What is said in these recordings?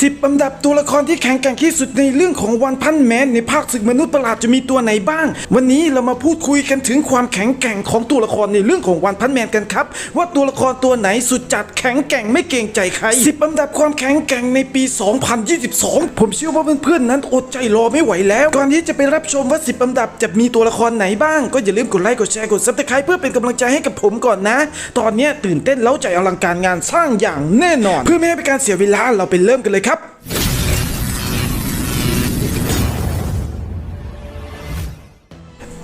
10 อันดับตัวละครที่แข็งแกร่งที่สุดในเรื่องของวันพันแมนในภาคศึกมนุษย์ประหลาดจะมีตัวไหนบ้าง วันนี้เรามาพูดคุยกันถึงความแข็งแกร่งของตัวละครในเรื่องของวันพันแมนกันครับ ว่าตัวละครตัวไหนสุดจัดแข็งแกร่งไม่เกรงใจใคร 10 อันดับความแข็งแกร่งในปี 2022 ผมเชื่อว่าเพื่อนๆนั้นอดใจรอไม่ไหวแล้ว ก่อนที่จะไปรับชมว่า 10 อันดับจะมีตัวละครไหนบ้าง ก็อย่าลืมกดไลค์กดแชร์กดซับสไครป์เพื่อเป็นกำลังใจให้กับผมก่อนนะ ตอนนี้ตื่นเต้นเล้าใจอลังการงานสร้างอย่างแน่นอน เพื่อไม่ให้เป็นการเสียเวลาเราไปเริ่มกันเลยครับครับ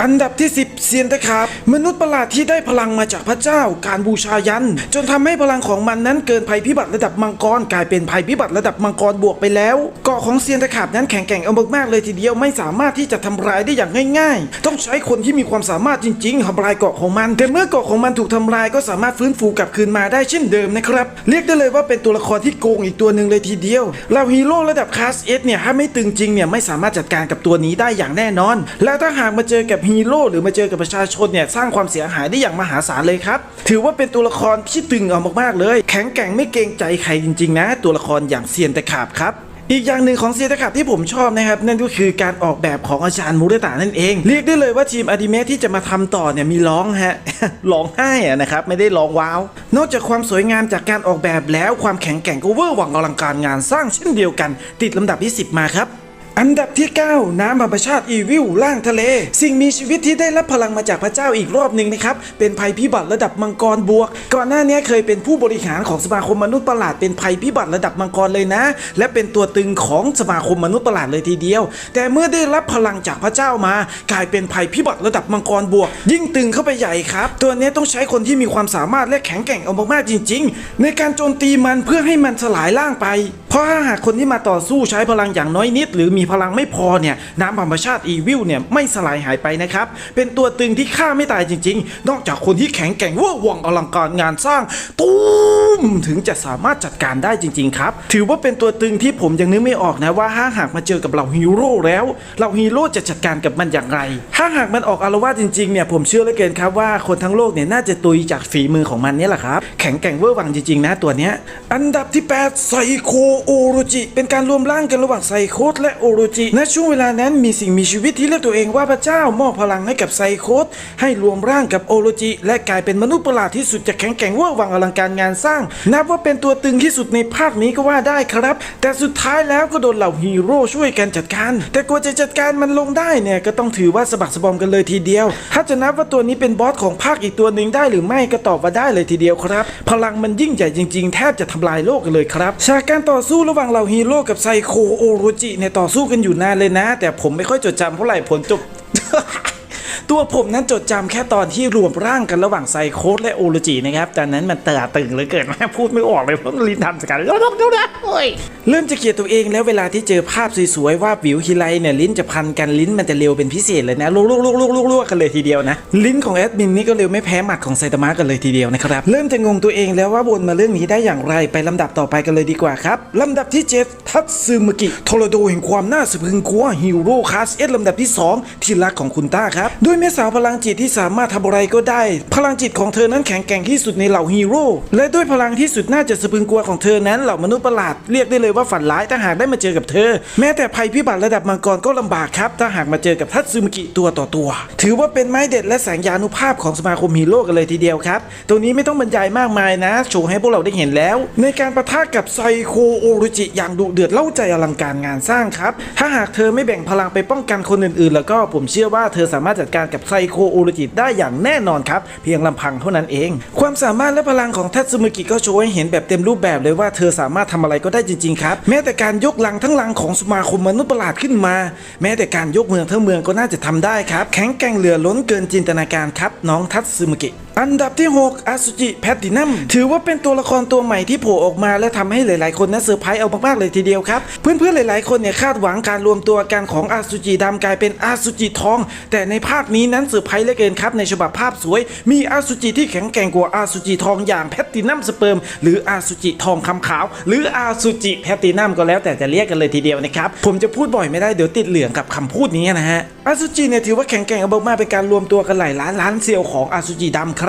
อันดับที่ 10เซียนตะขาบมนุษย์ประหลาดที่ได้พลังมาจากพระเจ้า การบูชายัน จนทำให้พลังของมันนั้นเกินภัยพิบัติระดับมังกรกลายเป็นภัยพิบัติระดับมังกรบวกไปแล้วเกาะของเซียนตะขาบนั้นแข็งแกร่งเอามากๆเลยทีเดียวไม่สามารถที่จะทำลายได้อย่างง่ายๆ ต้องใช้คนที่มีความสามารถจริงๆทำลายเกาะของมัน แต่เมื่อเกาะของมันถูกทำลายก็สามารถฟื้นฟูกลับคืนมาได้เช่นเดิมนะครับเรียกได้เลยว่าเป็นตัวละครที่โกงอีกตัวหนึ่งเลยทีเดียวเราฮีโร่ระดับคลาสเอสเนี่ยถ้าไม่ตึงจริงเนี่ยไม่สามารถจัดการกับตัวนี้ได้อย่างแน่นอน และถ้าหากมาเจอกับฮีีโร่หรือมาเจอกับประชาชนเนี่ยสร้างความเสียหายได้อย่างมหาศาลเลยครับ ถือว่าเป็นตัวละครที่ตึงเอามากๆเลย แข็งแกร่งไม่เกรงใจใครจริงๆ นะ ตัวละครอย่างเซียนตะขาบครับอีกอย่างหนึ่งของเซียนตะขาบที่ผมชอบนะครับ นั่นก็คือการออกแบบของอาจารย์มูเรตานั่นเอง เรียกได้เลยว่าทีมอดิเมะที่จะมาทำต่อเนี่ยมีร้องฮะร้องไห้อะนะครับ ไม่ได้ร้องว้าว นอกจากความสวยงามจากการออกแบบแล้วความแข็งแกร่งก็เวอร์หวังอลังการงานสร้างเช่นเดียวกัน ติดลำดับที่ 10 มาครับ อันดับที่ 9 น้ำธรรมชาติอีวิลล่างทะเล สิ่งมีชีวิตที่ได้รับพลังมาจากพระเจ้าอีกรอบหนึ่งนะครับ เป็นภัยพิบัติระดับมังกรบวก ก่อนหน้านี้เคยเป็นผู้บริหารของสมาคมมนุษย์ประหลาดเป็นภัยพิบัติระดับมังกรเลยนะ และเป็นตัวตึงของสมาคมมนุษย์ประหลาดเลยทีเดียว แต่เมื่อได้รับพลังจากพระเจ้ามา กลายเป็นภัยพิบัติระดับมังกรบวก ยิ่งตึงเข้าไปใหญ่ครับ ตัวนี้ต้องใช้คนที่มีความสามารถและแข็งแกร่งเอามากๆจริง ๆ ในการโจมตีมันเพื่อให้มันสลายร่างไป พราะถ้าหากคนที่มาต่อสู้ใช้พลังอย่างน้อยนิด หรือมีพลังไม่พอเนี่ยน้ำธรรมชาติอีวิลเนี่ยไม่สลายหายไปนะครับ เป็นตัวตึงที่ฆ่าไม่ตายจริง ๆ นอกจากคนที่แข็งแกร่งเว่าวังอลังการงานสร้างตูมถึงจะสามารถจัดการได้จริง ๆ ครับ ถือว่าเป็นตัวตึงที่ผมยังนึกไม่ออกนะว่าถ้าหากมาเจอกับเหล่าฮีโร่แล้วเหล่าฮีโร่จะจัดการกับมันอย่างไร ถ้าหากมันออกอารวาสจริงๆเนี่ยผมเชื่อเหลือเกินครับว่าคนทั้งโลกเนี่ยน่าจะตุยจากฝีมือของมันนี่แหละครับ แข็งแกร่งเวอร์วังจริงๆนะตัวเนี้ยอันดับที่ 8 ไซโคโอโรจิเป็นการรวมร่างกันระหว่างไซโคสและโอโรจิณช่วงเวลานั้นมีสิ่งมีชีวิตที่เรียกตัวเองว่าพระเจ้ามอบพลังให้กับไซโคสให้รวมร่างกับโอโรจิและกลายเป็นมนุษย์ประหลาดที่สุดจะแข็งแกร่งวอร์วังอลังการงานสร้าง นับว่าเป็นตัวตึงที่สุดในภาคนี้ก็ว่าได้ครับ แต่สุดท้ายแล้วก็โดนเหล่าฮีโร่ช่วยกันจัดการ แต่กว่าจะจัดการมันลงได้เนี่ยก็ต้องถือว่าสะบักสะบอมกันเลยทีเดียว ถ้าจะนับว่าตัวนี้เป็นบอสของภาคอีกตัวหนึ่งได้หรือไม่ก็ตอบว่าได้เลยทีเดียวครับ พลังมันยิ่งใหญ่จริง ๆ แทบจะทำลายโลกกันเลยครับฉากการต่อสู้ระหว่างเหล่าฮีโร่กับไซโคโอโรจิเนี่ยต่อสู้กันอยู่นานเลยนะ แต่ผมไม่ค่อยจดจำเท่าไหร่ผลจบ ตัวผมนั้นจดจำแค่ตอนที่รวมร่างกันระหว่างไซโคสและโอโรจินะครับตอนนั้นมันเตาตึงเลยเกินแม่พูดไม่ออกเลยเพราะมันลิ้นทำสกัดแล้วดูนะโอ้ยเริ่มจะเกลียดตัวเองแล้วเวลาที่เจอภาพสวยๆว่าวิวฮิไลเนี่ยลิ้นจะพันกันลิ้นมันจะเร็วเป็นพิเศษเลยนะลุกลุกลุกลุกลุกลุกกันเลยทีเดียวนะลิ้นของแอดมินนี่ก็เร็วไม่แพ้หมัดของไซตามะกันเลยทีเดียวนะครับเริ่มจะงงตัวเองแล้วว่าวนมาเรื่องนี้ได้อย่างไรไปลำดับต่อไปกันเลยดีกว่าครับลำดับที่เจ็ดทัตซึมกิโทโรโดแห่งความน่าสะพรึงกลัวฮีโร่คลาสเอสลำดับที่สองที่รักของคุณต้าครับด้วยแม่สาวพลังจิตที่สามารถทำอะไรก็ได้ พลังจิตของเธอนั้นแข็งแกร่งที่สุดในเหล่าฮีโร่ และด้วยพลังที่สุดน่าจะสะพรึงกลัวของเธอนั้นเหล่ามนุษย์ประหลาดเรียกได้เลยว่าฝันร้ายถ้าหากได้มาเจอกับเธอ แม้แต่ภัยพิบัติระดับมังกรก็ลำบากครับ ถ้าหากมาเจอกับทัตซึมกิตัวต่อตัว ถือว่าเป็นไม้เด็ดและแสงยานุภาพของสมาคมฮีโร่กันเลยทีเดียวครับ ตรงนี้ไม่ต้องบรรยายมากมายนะ โชว์ให้พวกเราได้เห็นแล้ว ในการประทะกับไซโคโอรุจิอย่างดุเดือดเล่าใจอลังการงานสร้างครับ ถ้าหากเธอไม่แบ่งพลังไปป้องกันคนอื่นๆ แล้วก็ผมเชื่อว่าเธอสามารถจัดการกับไซโคโอรุจิได้อย่างแน่นอนครับ เพียงลำพังเท่านั้นเอง ความสามารถและพลังของทัตสึมุกิก็โชว์ให้เห็นแบบเต็มรูปแบบเลยว่าเธอสามารถทำอะไรก็ได้จริงๆครับแม้แต่การยกลังทั้งลังของสมาคมมนุษย์ประหลาดขึ้นมา แม้แต่การยกเมืองทั้งเมืองก็น่าจะทำได้ครับ แข็งแกร่งเหลือล้นเกินจินตนาการครับ น้องทัตสึมุกิ อันดับที่ 6อาสุจิแพตตินัมถือว่าเป็นตัวละครตัวใหม่ที่โผล่ออกมาและทำให้หลายๆ คนนั้นเซอร์ไพรส์เอามากๆเลยทีเดียวครับ เพื่อนๆหลายๆ คนเนี่ยคาดหวังการรวมตัวกันของอาสุจิดำกลายเป็นอาสุจิทอง แต่ในภาคนี้นั้นเซอร์ไพรส์เหลือเกินครับในฉบับภาพสวย มีอาสุจิที่แข็งแกร่งกว่าอาสุจิทองอย่างแพตตินัมสเปิร์มหรืออาสุจิทองคำขาว หรืออาสุจิแพตตินัมก็แล้วแต่จะเรียกกันเลยทีเดียวนะครับผมจะพูดบ่อยไม่ได้เดี๋ยวติดเหลืองกับคำพูดนี้นะฮะอาสุจิเนี่ยถือว่าแข็งแกร่งเอามากๆเป็นการรวมตัวกันหลายล้านล้านเซลล์ของอาสุจิดำครับ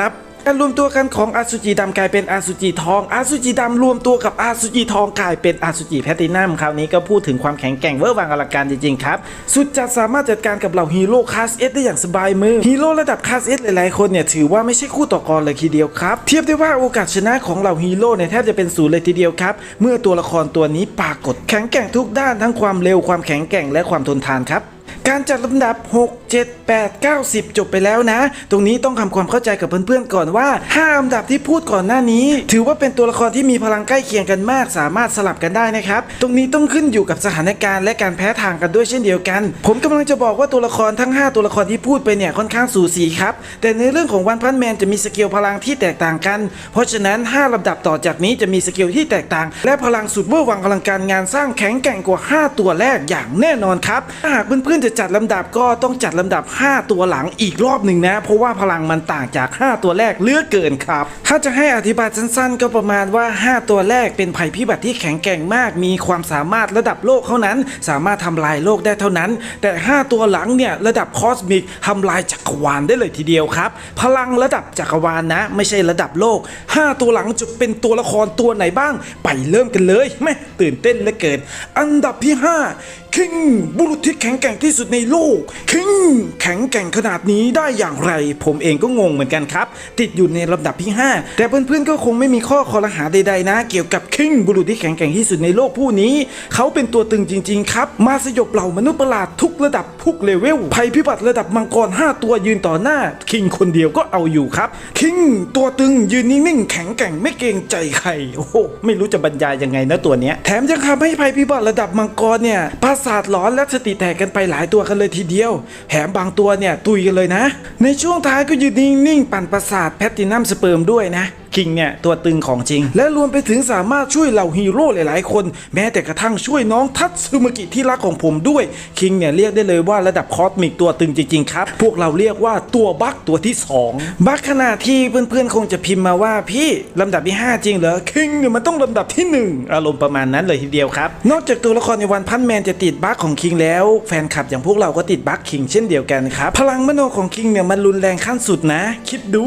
การรวมตัวกันของอาสุจิดำกลายเป็นอาสุจิทองอาสุจิดำรวมตัวกับอาสุจิทองกลายเป็นอาสุจิแพตินัมคราวนี้ก็พูดถึงความแข็งแกร่งเวอร์วังอลังการจริงๆครับสุดจัดสามารถจัดการกับเหล่าฮีโร่คลาสเอสได้อย่างสบายมือฮีโร่ระดับคลาสเอสหลายๆคนเนี่ยถือว่าไม่ใช่คู่ต่อกรเลยทีเดียวครับ เทียบได้ว่าโอกาสชนะของเหล่าฮีโร่เนี่ยแทบจะเป็นศูนย์เลยทีเดียวครับเมื่อตัวละครตัวนี้ปรากฏแข็งแกร่งทุกด้านทั้งความเร็วความแข็งแกร่งและความทนทานครับ การจัดลำดับ 6 7 8 9 10 จบไปแล้วนะ ตรงนี้ต้องทำความเข้าใจกับเพื่อนๆก่อนว่า5อันดับที่พูดก่อนหน้านี้ ถือว่าเป็นตัวละครที่มีพลังใกล้เคียงกันมาก สามารถสลับกันได้นะครับ ตรงนี้ต้องขึ้นอยู่กับสถานการณ์และการแพ้ทางกันด้วยเช่นเดียวกัน ผมกำลังจะบอกว่าตัวละครทั้ง 5 ตัวละครที่พูดไปเนี่ยค่อนข้างสูสีครับ แต่ในเรื่องของวันพันแมนจะมีสกิลพลังที่แตกต่างกัน เพราะฉะนั้น 5ลำดับต่อจากนี้จะมีสกิลที่แตกต่าง และพลังสุดเวอร์วังอลังการงานสร้างแข็งแกร่งกว่า 5 ตัวแรกอย่างแน่นอนครับถ้าหากเพื่อนๆจะจัดลำดับก็ต้องจัดลำดับ 5 ตัวหลังอีกรอบหนึ่งนะ เพราะว่าพลังมันต่างจาก 5 ตัวแรกเลือกเกินครับ ถ้าจะให้อธิบายสั้นๆ ก็ประมาณว่า 5 ตัวแรกเป็นภัยพิบัติที่แข็งแกร่งมาก มีความสามารถระดับโลกเท่านั้น สามารถทำลายโลกได้เท่านั้น แต่ 5 ตัวหลังเนี่ยระดับคอสมิกทำลายจักรวาลได้เลยทีเดียวครับ พลังระดับจักรวาลนะ ไม่ใช่ระดับโลก 5 ตัวหลังจะเป็นตัวละครตัวไหนบ้าง ไปเริ่มกันเลยแม่ตื่นเต้นเหลือเกินอันดับที่5คิงบุรุษที่แข็งแกร่งที่ที่สุดในโลกคิงแข็งแกร่งขนาดนี้ได้อย่างไร ผมเองก็งงเหมือนกันครับ ติดอยู่ในลำดับที่ 5 แต่เพื่อนๆก็คงไม่มีข้อคอรหาใดๆนะ เกี่ยวกับคิงบุรุษที่แข็งแกร่งที่สุดในโลกผู้นี้ เขาเป็นตัวตึงจริงๆ ครับ มาสยบเหล่ามนุษย์ประหลาดทุกระดับทุกเลเวลภัยพิบัติระดับมังกร 5 ตัวยืนต่อหน้า คิงคนเดียวก็เอาอยู่ครับคิงตัวตึงยืนนิ่งๆแข็งแกร่งไม่เกรงใจใครโอ้โหไม่รู้จะบรรยายยังไงนะตัวเนี้ยแถมยังทำให้ภัยพิบัติระดับมังกรเนี่ยประสาทหลอนและสติแตกกันไปหลายายตัวกันเลยทีเดียว แถมบางตัวเนี่ยตุยกันเลยนะ ในช่วงท้ายก็ยืนนิ่งๆ ปั่นประสาทแพตตินัมสเปิร์มด้วยนะ คิงเนี่ยตัวตึงของจริง และรวมไปถึงสามารถช่วยเหล่าฮีโร่หลาย ๆ คน แม้แต่กระทั่งช่วยน้องทัตสึมากิที่รักของผมด้วยคิงเนี่ยเรียกได้เลยว่าระดับคอสมิกตัวตึงจริง ๆ ครับ พวกเราเรียกว่าตัวบั๊กตัวที่ 2 บั๊กขนาดที่เพื่อน ๆ คงจะพิมพ์มาว่าพี่ลำดับที่ 5 จริงเหรอคิงเนี่ยมันต้องลำดับที่ 1 อารมณ์ประมาณนั้นเลยทีเดียวครับ นอกจากตัวละครในวันพันแมนจะติดบั๊กของคิงแล้วแฟนคลับอย่างพวกเราก็ติดบั๊กคิงเช่นเดียวกันครับพลังมโนของคิงเนี่ยมันรุนแรงขั้นสุดนะ คิดดู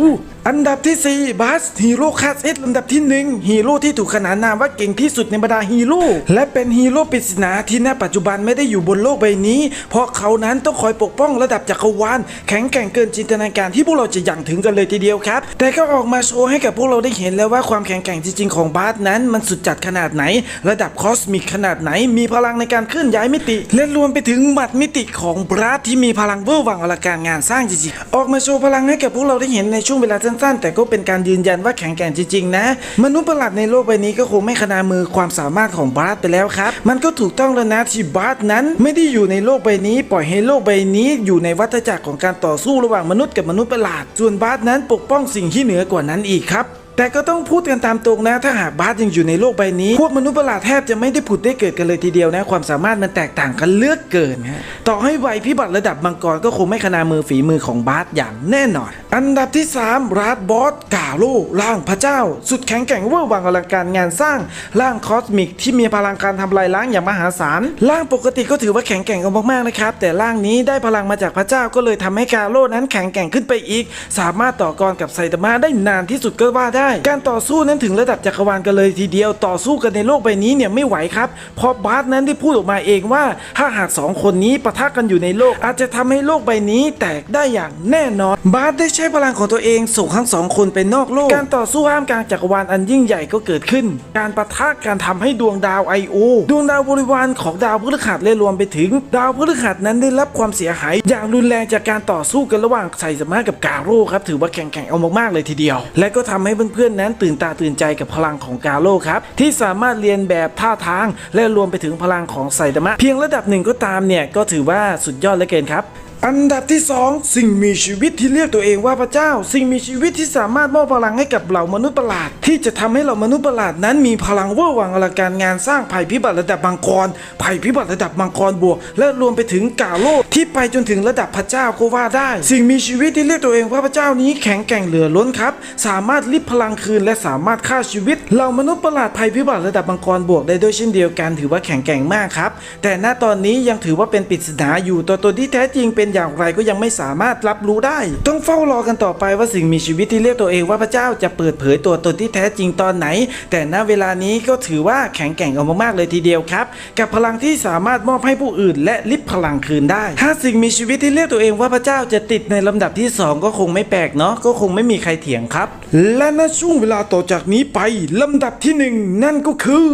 อันดับที่4บัสฮีโร่คาสเอสลำดับที่1ฮีโร่ที่ถูกขนานนามว่าเก่งที่สุดในบรรดาฮีโร่และเป็นฮีโร่ปริศนาที่ณปัจจุบันไม่ได้อยู่บนโลกใบนี้ เพราะเขานั้นต้องคอยปกป้องระดับจักรวาลแข็งแกร่งเกินจินตนาการที่พวกเราจะอย่างถึงกันเลยทีเดียวครับ แต่ก็ออกมาโชว์ให้กับพวกเราได้เห็นแล้วว่าความแข็งแกร่งจริงๆของบาสนั้นมันสุดจัดขนาดไหน ระดับคอสมิกขนาดไหน มีพลังในการเคลื่อนย้ายมิติ และรวมไปถึงหมัดมิติของบาสที่มีพลังเวอร์วังอลังการงานสร้างจริงๆออกมาโชว์พลังให้กับพวกเราได้เห็นในช่วงเวลาสั้นๆ แต่ก็เป็นการยืนยันว่าแข็งแกร่งจริงๆนะ มนุษย์ประหลาดในโลกใบนี้ก็คงไม่ขนามือความสามารถของบาร์สไปแล้วครับ มันก็ถูกต้องแล้วนะที่บาร์สนั้นไม่ได้อยู่ในโลกใบนี้ ปล่อยให้โลกใบนี้ อยู่ในวัฏจักรของการต่อสู้ระหว่างมนุษย์กับมนุษย์ประหลาด ส่วนบาร์สนั้นปกป้องสิ่งที่เหนือกว่านั้นอีกครับ แต่ก็ต้องพูดกันตามตรงนะ ถ้าหากบาสยังอยู่ในโลกใบนี้ พวกมนุษย์ประหลาดแทบจะไม่ได้ผุดได้เกิดกันเลยทีเดียวนะ ความสามารถมันแตกต่างกันเลือกเกินฮะต่อให้ไหวพิบัติระดับมังกรก็คงไม่ขนามือฝีมือของบาสอย่างแน่นอน อันดับที่ 3 ราดบอสกาโลร่างพระเจ้า สุดแข็งแกร่งเวอร์วังอลังการงานสร้างร่างคอสมิกที่มีพลังการทำลายล้างอย่างมหาศาลร่างปกติก็ถือว่าแข็งแกร่งกันมากๆนะครับแต่ร่างนี้ได้พลังมาจากพระเจ้าก็เลยทำให้กาโลนั้นแข็งแกร่งขึ้นไปอีก สามารถต่อกรกับไซตามะได้นานที่สุดก็ว่าได้การต่อสู้นั้นถึงระดับจักรวาลกันเลยทีเดียวต่อสู้กันในโลกใบนี้เนี่ยไม่ไหวครับเพราะบาสนั้นได้พูดออกมาเองว่าถ้าหากสองคนนี้ปะทะกันอยู่ในโลก อาจจะทำให้โลกใบนี้แตกได้อย่างแน่นอน บาสได้ใช้พลังของตัวเองส่งทั้งสองคนไปนอกโลก การต่อสู้ห้ามกลางจักรวาลอันยิ่งใหญ่ก็เกิดขึ้น การปะทะการทำให้ดวงดาวไอโอดวงดาวบริวารของดาวพฤหัสและรวมไปถึง ดาวพฤหัสนั้นได้รับความเสียหาย อย่างรุนแรงจากการต่อสู้กันระหว่างไซสมากับกาโร่ครับถือว่าแข่งๆเอามากๆเลยทีเดียว และก็ทำให้เพื่อนๆนั้นตื่นตาตื่นใจกับพลังของกาโร่ครับที่สามารถเรียนแบบท่าทาง และรวมไปถึงพลังของไซตามะ เพียงระดับหนึ่งก็ตามเนี่ยก็ถือว่าสุดยอดเลยเกินครับ อันดับที่ 2 สิ่งมีชีวิตที่เรียกตัวเองว่าพระเจ้า สิ่งมีชีวิตที่สามารถมอบพลังให้กับเหล่ามนุษย์ประหลาด ที่จะทำให้เหล่ามนุษย์ประหลาดนั้นมีพลังเวอร์วังอลังการงานสร้างภัยพิบัติระดับมังกรภัยพิบัติระดับมังกรบวก และรวมไปถึงกาโลกที่ไปจนถึงระดับพระเจ้าก็ว่าได้ สิ่งมีชีวิตที่เรียกตัวเองว่าพระเจ้านี้แข็งแกร่งเหลือล้นครับ สามารถริบพลังคืนและสามารถฆ่าชีวิต เหล่ามนุษย์ประหลาดภัยพิบัติระดับมังกรบวกได้ด้วยเช่นเดียวกันถือว่าแข็งแกร่งมากครับ แต่ณตอนนี้ยังถือว่าเป็นปริศนาอยู่ตัวตนที่แท้จริงเป็นอย่างไรก็ยังไม่สามารถรับรู้ได้ ต้องเฝ้ารอกันต่อไปว่าสิ่งมีชีวิตที่เรียกตัวเองว่าพระเจ้าจะเปิดเผยตัวตนที่แท้จริงตอนไหน แต่ณเวลานี้ก็ถือว่าแข็งแกร่งเอามากๆเลยทีเดียวครับ กับพลังที่สามารถมอบให้ผู้อื่น และลิบพลังคืนได้ ถ้าสิ่งมีชีวิตที่เรียกตัวเองว่าพระเจ้าจะติดในลำดับที่สองก็คงไม่แปลกเนาะก็คงไม่มีใครเถียงครับ และณช่วงเวลาต่อจากนี้ไปลำดับที่หนึ่งนั่นก็คือ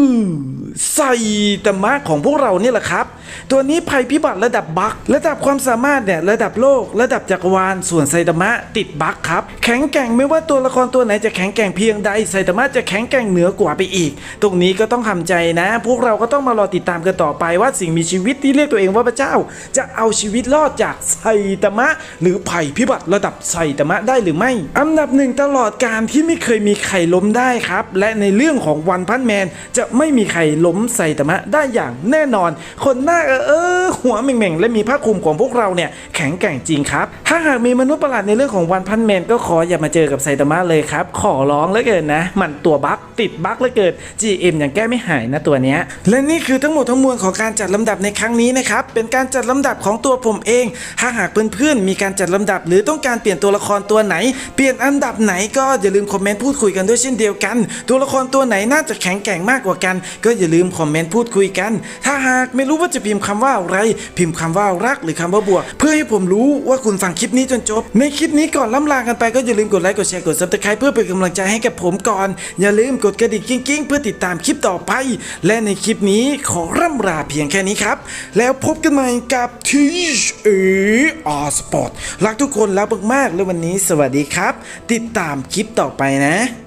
ไซตามะของพวกเราเนี่ยแหละครับ ตัวนี้ภัยพิบัติระดับบัคระดับความสามารถเนี่ยระดับโลก ระดับจักรวาลส่วนไซตามะติดบัคครับแข็งแกร่งไม่ว่าตัวละครตัวไหนจะแข็งแกร่งเพียงใดไซตามะจะแข็งแกร่งเหนือกว่าไปอีก ตรงนี้ก็ต้องทำใจนะ พวกเราก็ต้องมารอติดตามกันต่อไปว่าสิ่งมีชีวิตที่เรียกตัวเองว่าพระเจ้า จะเอาชีวิตรอดจากไซตามะ หรือภัยพิบัติระดับไซตามะได้หรือไม่ อันดับหนึ่งตลอดการที่ไม่เคยมีใครล้มได้ครับและในเรื่องของวันพันแมนจะไม่มีใครล้ม้มไซตามะได้อย่างแน่นอน คนหน้าเออเออหัวเหม่งๆ และมีผ้าคลุมของพวกเราเนี่ยแข็งแกร่งจริงครับ ถ้าหากมีมนุษย์ประหลาดในเรื่องของวันพันแมนก็ขออย่ามาเจอกับไซตามะเลยครับ ขอร้องเหลือเกินนะ มันตัวบั๊กติดบั๊กเหลือเกิน GM ยังแก้ไม่หายนะตัวเนี้ยและนี่คือทั้งหมดทั้งมวลของการจัดลำดับในครั้งนี้นะครับเป็นการจัดลำดับของตัวผมเองถ้าหากเพื่อนๆมีการจัดลำดับ หรือต้องการเปลี่ยนตัวละครตัวไหน เปลี่ยนอันดับไหนก็อย่าลืมคอมเมนต์พูดคุยกันด้วยเช่นเดียวกัน ตัวละครตัวไหนน่าจะแข็งแกร่งมากกว่ากัน ก็อย่าลืมืมคอมเมนต์พูดคุยกัน ถ้าหากไม่รู้ว่าจะพิมพ์คำว่าอะไร พิมพ์คำว่ารักหรือคำว่าบวก เพื่อให้ผมรู้ว่าคุณฟังคลิปนี้จนจบ ในคลิปนี้ก่อนล่ำลากันไปก็อย่าลืมกดไลค์กดแชร์กดซับสไครป์เพื่อเป็นกำลังใจให้กับผมก่อน อย่าลืมกดกระดิ่งกิ้งๆ เพื่อติดตามคลิปต่อไป และในคลิปนี้ขอร่ำลาเพียงแค่นี้ครับ แล้วพบกันใหม่กับทีเออาร์สปอร์ตรักทุกคนแล้วมากๆและวันนี้สวัสดีครับ ติดตามคลิปต่อไปนะ